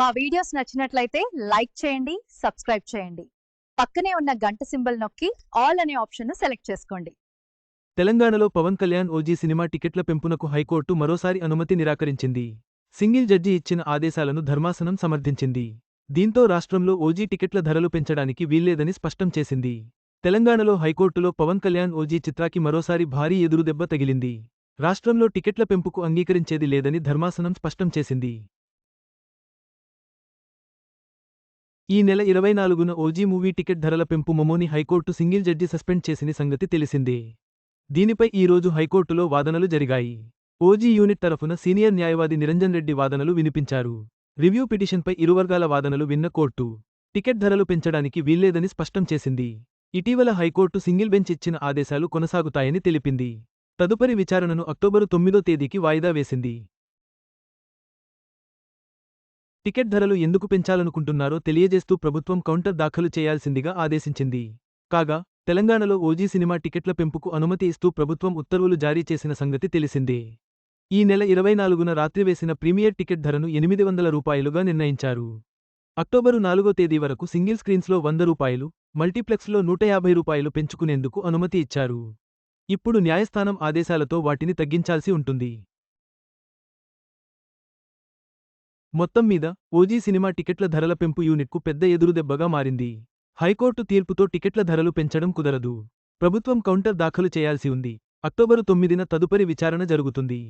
మా వీడియోస్ నచ్చినట్లయితే లైక్ చేయండి సబ్స్క్రైబ్ చేయండి. పక్కనే ఉన్న గంట సింబల్ నొక్కి ఆల్ అనే ఆప్షన్ను సెలెక్ట్ చేసుకోండి. తెలంగాణలో పవన్ కళ్యాణ్ ఓజీ సినిమా టికెట్ల పెంపునకు హైకోర్టు మరోసారి అనుమతి నిరాకరించింది. సింగిల్ జడ్జి ఇచ్చిన ఆదేశాలను ధర్మాసనం సమర్థించింది. దీంతో రాష్ట్రంలో ఓజీ టికెట్ల ధరలు పెంచడానికి వీల్లేదని స్పష్టం చేసింది. తెలంగాణలో హైకోర్టులో పవన్ కళ్యాణ్ ఓజీ చిత్రాకి మరోసారి భారీ ఎదురుదెబ్బ తగిలింది. రాష్ట్రంలో టికెట్ల పెంపుకు అంగీకరించేది లేదని ధర్మాసనం స్పష్టం చేసింది. ఈ నెల ఇరవై నాలుగున ఓజీ మూవీ టికెట్ ధరల పెంపు మొమోని high court single judge suspend చేసిన సంగతి తెలిసిందే. దీనిపై ఈ రోజు హైకోర్టులో వాదనలు జరిగాయి. ఓజీ యూనిట్ తరఫున సీనియర్ న్యాయవాది నిరంజన్ రెడ్డి వాదనలు వినిపించారు. రివ్యూ పిటిషన్పై ఇరువర్గాల వాదనలు విన్న కోర్టు టికెట్ ధరలు పెంచడానికి వీల్లేదని స్పష్టం చేసింది. ఇటీవల హైకోర్టు సింగిల్ బెంచ్ ఇచ్చిన ఆదేశాలు కొనసాగుతాయని తెలిపింది. తదుపరి విచారణను అక్టోబరు తొమ్మిదో తేదీకి వాయిదా వేసింది. టికెట్ ధరలు ఎందుకు పెంచాలనుకుంటున్నారో తెలియజేస్తూ ప్రభుత్వం కౌంటర్ దాఖలు చేయాల్సిందిగా ఆదేశించింది. కాగా తెలంగాణలో ఓజీ సినిమా టికెట్ల పెంపుకు అనుమతి ఇస్తూ ప్రభుత్వం ఉత్తర్వులు జారీ చేసిన సంగతి తెలిసిందే. ఈ నెల ఇరవై నాలుగున రాత్రి వేసిన ప్రీమియర్ టికెట్ ధరను ఎనిమిది వందల రూపాయలుగా నిర్ణయించారు. అక్టోబరు నాలుగో తేదీ వరకు సింగిల్ స్క్రీన్స్లో వంద రూపాయలు మల్టీప్లెక్స్లో నూట యాభై రూపాయలు పెంచుకునేందుకు అనుమతి ఇచ్చారు. ఇప్పుడు న్యాయస్థానం ఆదేశాలతో వాటిని తగ్గించాల్సి ఉంటుంది. మొత్తం మీద ఓజీ సినిమా టికెట్ల ధరల పెంపు యూనిట్కు పెద్ద ఎదురుదెబ్బగా మారింది. హైకోర్టు తీర్పుతో టికెట్ల ధరలు పెంచడం కుదరదు. ప్రభుత్వం కౌంటర్ దాఖలు చేయాల్సి ఉంది. అక్టోబరు తొమ్మిదిన తదుపరి విచారణ జరుగుతుంది.